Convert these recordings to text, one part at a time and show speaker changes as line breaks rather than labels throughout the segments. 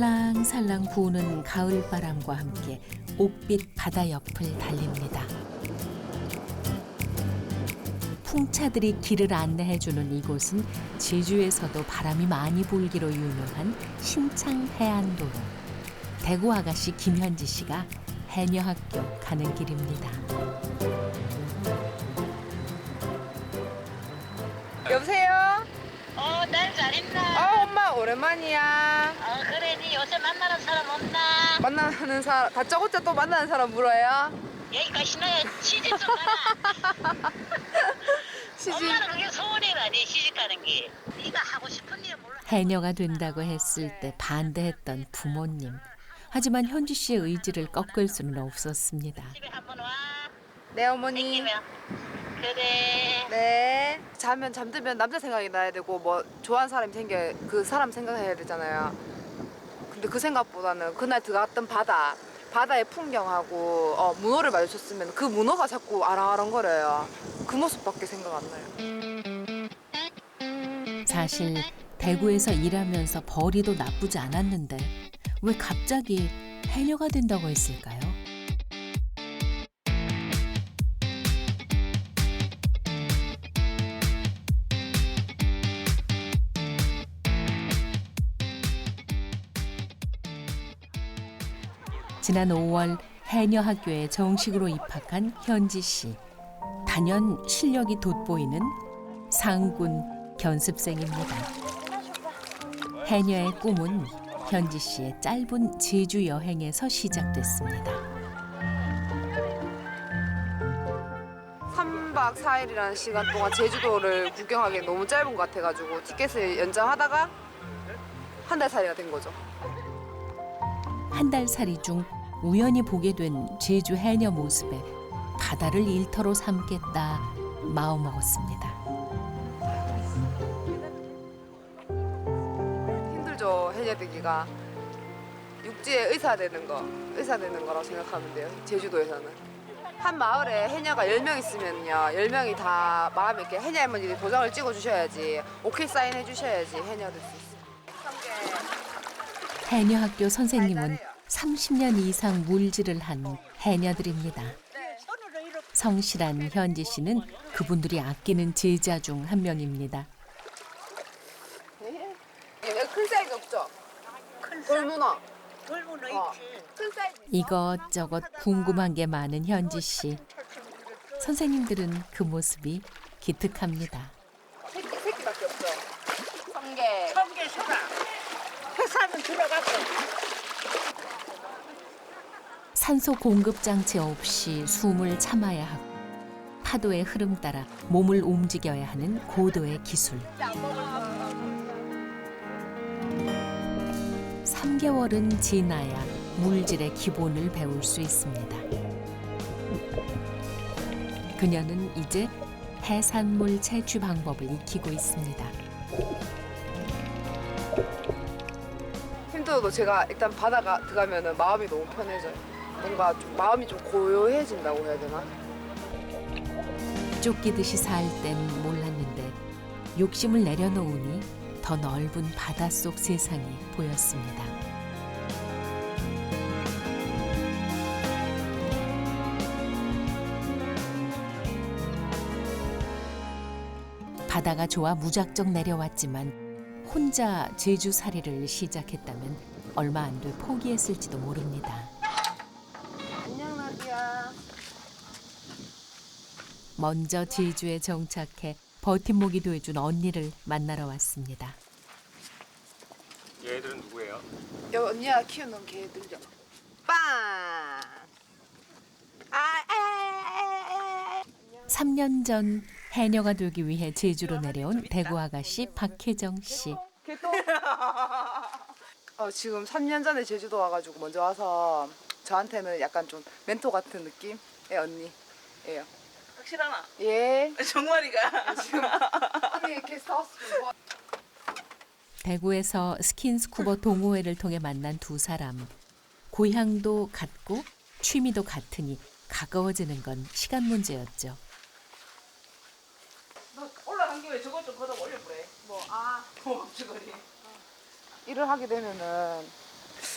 살랑살랑 부는 가을바람과 함께 옥빛 바다 옆을 달립니다. 풍차들이 길을 안내해주는 이곳은 제주에서도 바람이 많이 불기로 유명한 신창 해안도로. 대구 아가씨 김현지 씨가 해녀학교 가는 길입니다.
여보세요?
어, 날 잘했나?
아 오랜만이야.
어, 그래, 니 요새 만나는 사람 없나?
만나는 사람 다짜고짜 또 만나는 사람 물어요?
여기가 신나게 시집 좀 가라.
시집
엄마는 그게 소원이라, 니 시집 가는 게. 네가 하고 싶은 일 몰라.
해녀가 된다고 했을 때 반대했던 부모님. 하지만 현지 씨의 의지를 꺾을 수는 없었습니다.
집에 한번 와.
네 어머니.
생기면. 그래.
네. 자면 잠들면 남자 생각이 나야 되고 뭐 좋아하는 사람이 생겨 그 사람 생각해야 되잖아요. 근데 그 생각보다는 그날 들어갔던 바다 바다의 풍경하고 어, 문어를 마주쳤으면 그 문어가 자꾸 아랑아랑거려요. 그 모습밖에 생각 안 나요.
사실 대구에서 일하면서 벌이도 나쁘지 않았는데 왜 갑자기 해녀가 된다고 했을까요? 지난 5월 해녀 학교에 정식으로 입학한 현지 씨. 단연 실력이 돋보이는 상군 견습생입니다. 해녀의 꿈은 현지 씨의 짧은 제주 여행에서 시작됐습니다.
3박 4일이라는 시간 동안 제주도를 구경하기 너무 짧은 것 같아가지고 티켓을 연장하다가 한 달 살이가 된 거죠.
한 달 살이 중 우연히 보게 된 제주 해녀 모습에 바다를 일터로 삼겠다 마음먹었습니다.
힘들죠 해녀 되기가. 육지에 의사 되는 거 의사 되는 거라고 생각하면 돼요 제주도에서는. 한 마을에 해녀가 10명 있으면요 10명이 다 마음에 있게 해녀 할머니들이 도장을 찍어 주셔야지 오케이 사인 해 주셔야지 해녀 될수 있어요
해녀 학교 선생님은 30년 이상 물질을 한 해녀들입니다. 성실한 현지 씨는 그분들이 아끼는 제자 중 한 명입니다.
얘큰 사이즈 없죠? 돌문어
돌문어
어.
있지.
큰 사이즈
이것저것 궁금한 게 많은 현지 씨. 선생님들은 그 모습이 기특합니다.
새끼, 새끼밖에 없죠 성게
성게 수라. 회사는 들어갔어.
산소 공급 장치 없이 숨을 참아야 하고 파도의 흐름 따라 몸을 움직여야 하는 고도의 기술. 3개월은 지나야 물질의 기본을 배울 수 있습니다. 그녀는 이제 해산물 채취 방법을 익히고 있습니다.
힘들어도 제가 일단 바다가 들어가면 마음이 너무 편해져요 뭔가 좀 마음이 좀 고요해진다고 해야 되나?
쫓기듯이 살 땐 몰랐는데 욕심을 내려놓으니 더 넓은 바닷속 세상이 보였습니다. 바다가 좋아 무작정 내려왔지만 혼자 제주 살이를 시작했다면 얼마 안 돼 포기했을지도 모릅니다.
안녕 나비야
먼저 제주에 정착해 버팀목이 돼준 언니를 만나러 왔습니다.
얘들은 누구예요?
여기 언니가 키우는 개들죠. 빵. 아, 아, 아, 아.
3년 전 해녀가 되기 위해 제주로 내려온 대구 아가씨 박혜정 씨.
어, 지금 3년 전에 제주도 와가지고 먼저 와서 저한테는 약간 좀 멘토 같은 느낌의 언니예요.
확실하나?
예.
정말이가
지금 언니 게스트하우스 뭐
대구에서 스킨스쿠버 동호회를 통해 만난 두 사람. 고향도 같고 취미도 같으니 가까워지는 건 시간 문제였죠.
너 올라간 김에 저것 좀 걷어 올려보래
뭐, 아,
고맙지거리
일을 하게 되면은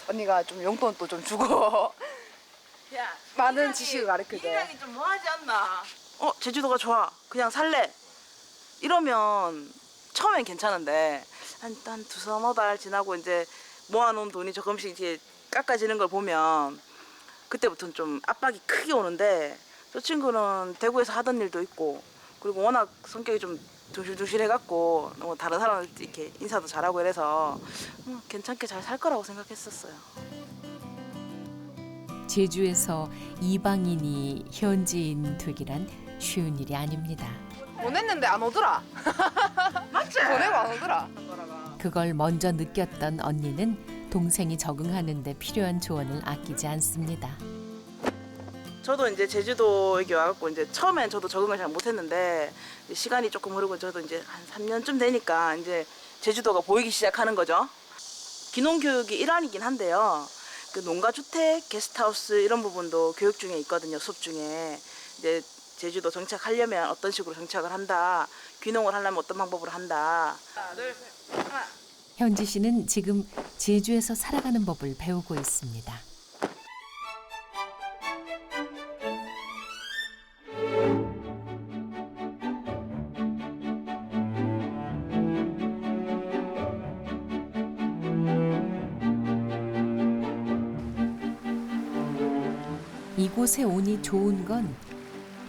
언니가 좀 용돈도 좀 주고
야,
많은
일하기-
지식을 가르쳐줘.
일하기 좀 뭐하지 않나? 어, 제주도가 좋아. 그냥 살래. 이러면 처음엔 괜찮은데 한, 한 두서너 달 지나고 이제 모아놓은 돈이 조금씩 이제 깎아지는 걸 보면 그때부터는 좀 압박이 크게 오는데 저 친구는 대구에서 하던 일도 있고 그리고 워낙 성격이 좀 둥실둥실해갖고 뭐 다른 사람한테 이렇게 인사도 잘하고 이래서 음, 괜찮게 잘 살 거라고 생각했었어요.
제주에서 이방인이 현지인 되기란 쉬운 일이 아닙니다.
보냈는데 안 오더라.
맞지?
보내고 안 오더라.
그걸 먼저 느꼈던 언니는 동생이 적응하는 데 필요한 조언을 아끼지 않습니다.
저도 이제 제주도 여기 와갖고 이제 처음엔 저도 적응을 잘 못했는데 시간이 조금 흐르고 저도 이제 한 3년쯤 되니까 이제 제주도가 보이기 시작하는 거죠. 기농교육이 일환이긴 한데요. 그 농가 주택, 게스트하우스 이런 부분도 교육 중에 있거든요. 수업 중에 이제 제주도 정착하려면 어떤 식으로 정착을 한다. 귀농을 하려면 어떤 방법으로 한다. 하나, 둘, 셋, 하나.
현지 씨는 지금 제주에서 살아가는 법을 배우고 있습니다. 좋은 건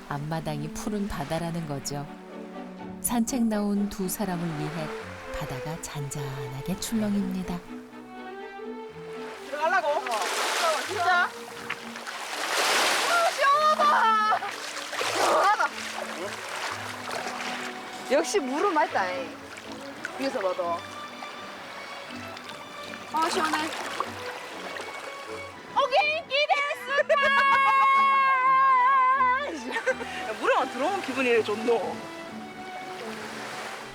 앞마당이 푸른 바다라는 거죠. 산책 나온 두 사람을 위해 바다가 잔잔하게 출렁입니다.
들어가려고? 진짜?
시원하다. 역시 물은. 잉. 위에서 봐도. 아 시원해.
야, 물에만 들어오면 기분이 이래 좋노.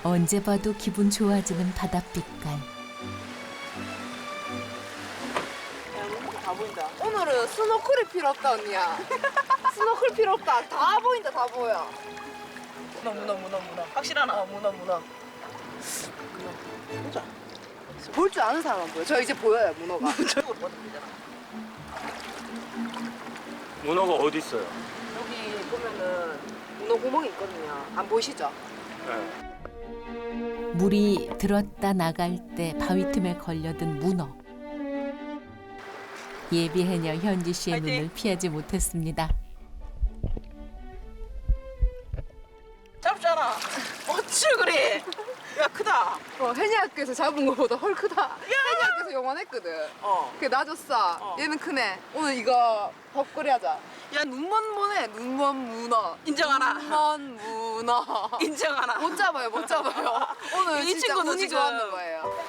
언제 봐도 기분 좋아지는 바닷빛깔.
야, 물다 보인다.
오늘은 스노클이 필요 없다 언니야. 스노클 필요 없다. 다 보인다 다 보여.
문어 문어 문어 문어 확실하나? 어, 문어 문어 보자
볼 줄 아는 사람은 보여. 저 이제 보여요 문어가.
저쪽으로 봐도 되잖아
문어가 어디 있어요?
보면은 문어 구멍이 있거든요. 안 보이시죠?
네.
물이 들었다 나갈 때 바위 틈에 걸려든 문어. 예비 해녀 현지 씨의
파이팅!
눈을 피하지 못했습니다.
잡잖아 어찌 그래 야 크다
어, 해녀학교에서 잡은 거보다 헐 크다. 해녀학교에서 요만했거든.
어.
그게 놔줬어.
어.
얘는 크네. 오늘 이거 벅거리 하자. 야 눈먼 문해 눈먼 문어.
인정하나
눈먼 문어.
인정하나
못 잡아요 못 잡아요. 오늘
이
진짜
친구도
운이
지금-
좋았는 거예요.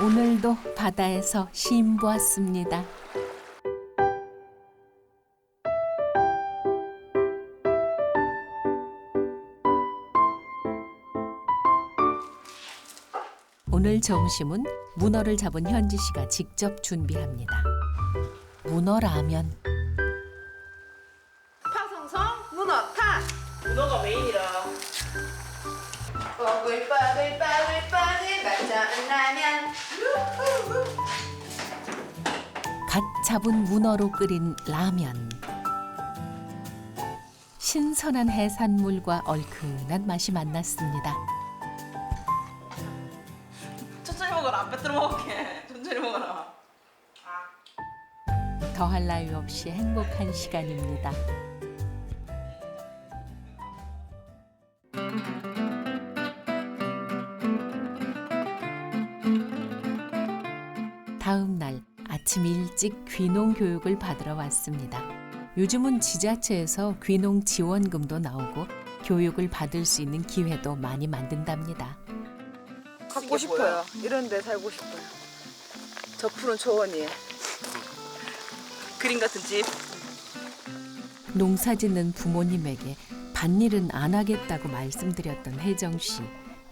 오늘도 바다에서 심 보았습니다. 오늘 점심은 문어를 잡은 현지 씨가 직접 준비합니다. 문어 라면.
파성성 문어 타.
문어가 메인이라
뽀글 뽀글 뽀글 뽀글 맛좋은 라면.
갓 잡은 문어로 끓인 라면. 신선한 해산물과 얼큰한 맛이 만났습니다. 더할 나위 없이 행복한 시간입니다. 다음 날 아침 일찍 귀농 교육을 받으러 왔습니다. 요즘은 지자체에서 귀농 지원금도 나오고 교육을 받을 수 있는 기회도 많이 만든답니다.
갖고 싶어요. 이런 데 살고 싶어요. 저 푸른 초원이.
그림 같은 집
농사 짓는 부모님에게 밭일은 안 하겠다고 말씀드렸던 혜정 씨.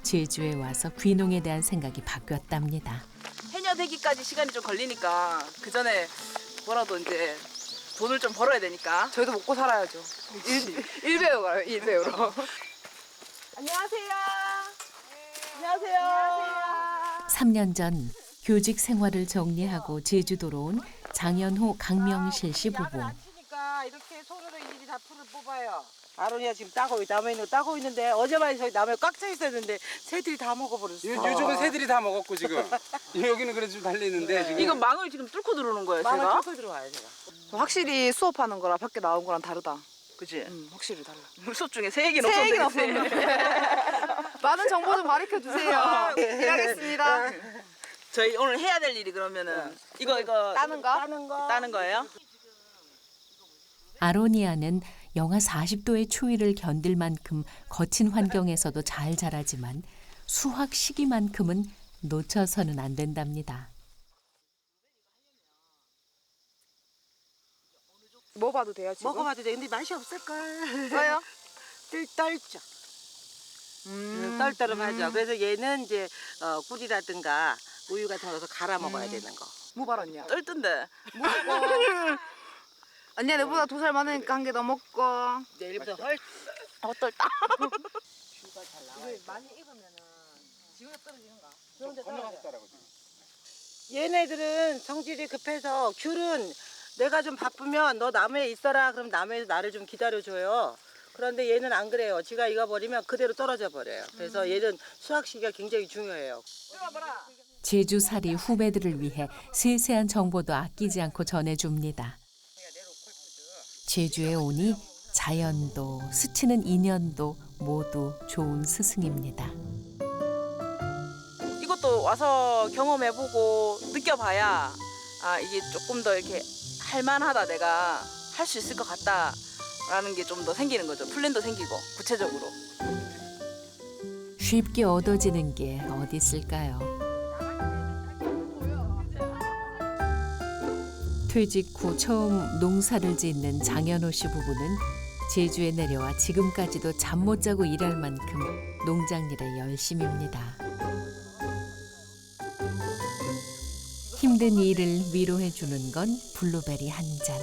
제주에 와서 귀농에 대한 생각이 바뀌었답니다.
해녀 되기까지 시간이 좀 걸리니까 그 전에 뭐라도 이제 돈을 좀 벌어야 되니까
저희도 먹고 살아야죠. 일, 일배우 가요, 일배우로. 안녕하세요.
안녕하세요
3년 전 교직 생활을 정리하고 제주도로 온 장현호 강명실 씨 부부.
안 치니까 이렇게 손으로 일일이 다 풀을 뽑아요. 아론이가 지금 따고 있- 나무에 있는 거 따고 있는데 어제만 저희 나무에 꽉 차 있었는데 새들이 다 먹어버렸어.
요, 요쪽은 새들이 다 먹었고 지금 여기는 그래도 좀 달리는데 지금
이거 망을 지금 뚫고 들어오는 거예요,
마음을
제가?
뚫고 들어와요 제가.
확실히 수업하는 거랑 밖에 나온 거랑 다르다.
그치?
음, 확실히 달라.
물속 중에 새 얘기는
새 얘기는
없었는데.
많은 정보 좀 가르쳐 주세요. 일하겠습니다.
저희 오늘 해야 될 일이 그러면은 이거 이거
따는 거?
따는 거.
따는 거예요?
아로니아는 영하 40도의 추위를 견딜 만큼 거친 환경에서도 잘 자라지만 수확 시기만큼은 놓쳐서는 안 된답니다.
뭐 봐도 돼요 지금?
먹어봐도 돼. 근데 맛이 없을걸.
왜요?
뜰떨죠.
음.
떨떠름하죠. 그래서 얘는 이제 어, 꿀이라든가 우유 같은 거 넣어서 갈아 먹어야
음.
되는 거.
무발 언니야.
떨던데.
언니 내보다 두 살 많으니까 한 개 더 먹고.
내일부터 헐.
어떨다.
많이 익으면은 지구에 떨어지는가?
얘네들은 성질이 급해서 귤은 내가 좀 바쁘면 너 나무에 있어라 그럼 나무에서 나를 좀 기다려줘요. 그런데 얘는 안 그래요. 지가 익어버리면 그대로 떨어져 버려요. 그래서 얘는 수확 시기가 굉장히 중요해요.
제주살이 후배들을 위해 세세한 정보도 아끼지 않고 전해줍니다. 제주에 오니 자연도 스치는 인연도 모두 좋은 스승입니다.
이것도 와서 경험해보고 느껴봐야 아 이게 조금 더 이렇게 할만하다 내가 할 수 있을 것 같다라는 게 좀 더 생기는 거죠. 플랜도 생기고 구체적으로.
쉽게 얻어지는 게 어디 있을까요? 퇴직 후 처음 농사를 짓는 장현호 씨 부부는 제주에 내려와 지금까지도 잠 못 자고 일할 만큼 농장 일에 열심입니다. 힘든 일을 위로해 주는 건 블루베리 한 잔.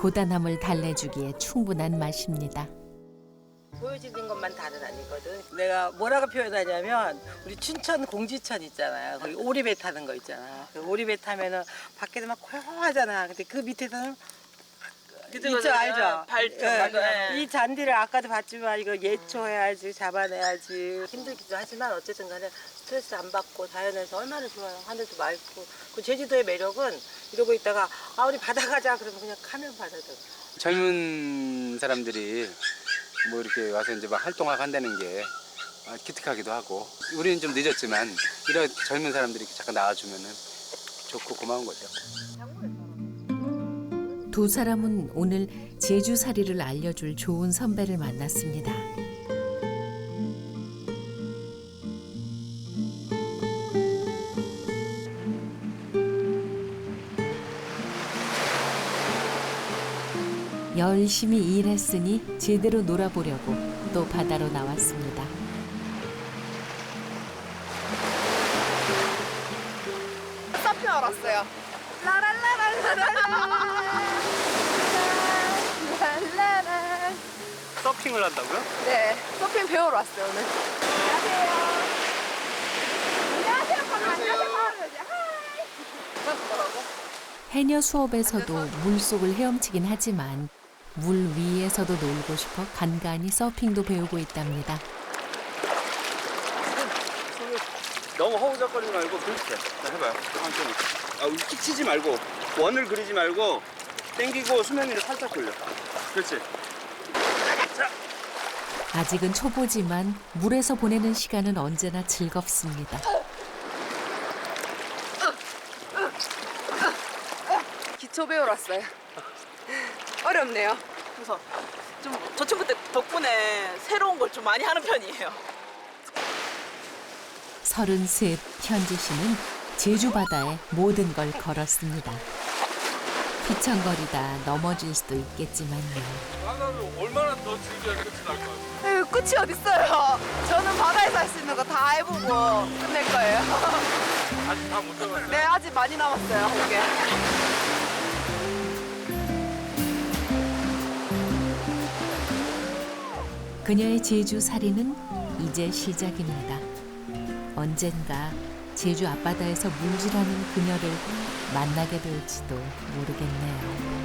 고단함을 달래주기에 충분한 맛입니다.
보여지는 것만 다는 아니거든. 내가 뭐라고 표현하냐면 우리 춘천 공지천 있잖아요. 거기 오리배 타는 거 있잖아. 그 오리배 타면은 밖에서 막 고요하잖아. 근데 그 밑에서는
그죠,
있죠. 알죠.
발-
예.
맞아요. 예.
이 잔디를 아까도 봤지만 이거 예초해야지 잡아내야지 힘들기도 하지만 어쨌든 간에 스트레스 안 받고 자연에서 얼마나 좋아요. 하늘도 맑고 그 제주도의 매력은 이러고 있다가 아 우리 바다 가자 그러면 그냥 가면 바다도.
젊은 사람들이 뭐 이렇게 와서 이제 막 활동하고 한다는 게 아, 기특하기도 하고 우리는 좀 늦었지만 이런 젊은 사람들이 이렇게 잠깐 나와주면은 좋고 고마운 거죠.
두 사람은 오늘 제주살이를 알려줄 좋은 선배를 만났습니다. 열심히 일했으니 제대로 놀아보려고 또 바다로 나왔습니다.
사표 알았어요. 라랄라랄라라. 라라라.
서핑을 한다고요?
네, 서핑 배우러 왔어요 오늘. 안녕하세요. 안녕하세요. 안녕하세요. 하이.
해녀 수업에서도 물속을 헤엄치긴 하지만 물 위에서도 놀고 싶어 간간히 서핑도 배우고 있답니다.
너무 허우적거리지 말고 그렇게 자, 해봐요. 천천히. 아, 킥 치지 말고 원을 그리지 말고 당기고 수면 위로 살짝 돌려. 그렇지.
아직은 초보지만 물에서 보내는 시간은 언제나 즐겁습니다.
기초 배우러 왔어요. 어렵네요.
그래서 좀 저 친구 때 덕분에 새로운 걸 좀 많이 하는 편이에요.
서른셋 현지 씨는 제주 바다에 모든 걸 걸었습니다. 휘청거리다 넘어질 수도 있겠지만요.
하나는 얼마나 더 즐겨야 끝이 날 거야.
에휴, 끝이 어딨어요. 저는 바다에서 할 수 있는 거 다 해보고 끝낼 거예요.
아직 다 못 잡았어.
네, 아직 많이 남았어요. 한 개.
그녀의 제주 살이는 이제 시작입니다. 언젠가 제주 앞바다에서 물질하는 그녀를 만나게 될지도 모르겠네요.